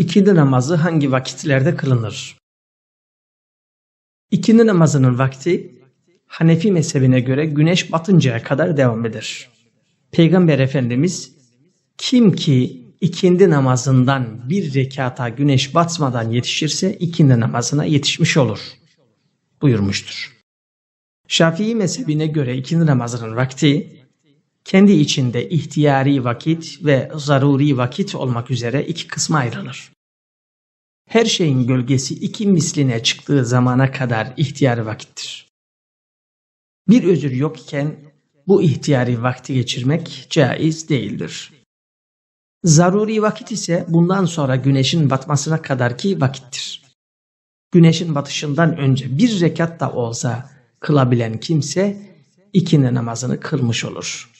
İkindi namazı hangi vakitlerde kılınır? İkindi namazının vakti Hanefi mezhebine göre güneş batıncaya kadar devam eder. Peygamber Efendimiz kim ki ikindi namazından bir rekata güneş batmadan yetişirse ikindi namazına yetişmiş olur buyurmuştur. Şafii mezhebine göre ikindi namazının vakti kendi içinde ihtiyari vakit ve zaruri vakit olmak üzere iki kısma ayrılır. Her şeyin gölgesi iki misline çıktığı zamana kadar ihtiyari vakittir. Bir özür yokken bu ihtiyari vakti geçirmek caiz değildir. Zaruri vakit ise bundan sonra güneşin batmasına kadarki vakittir. Güneşin batışından önce bir rekat da olsa kılabilen kimse ikindi namazını kılmış olur.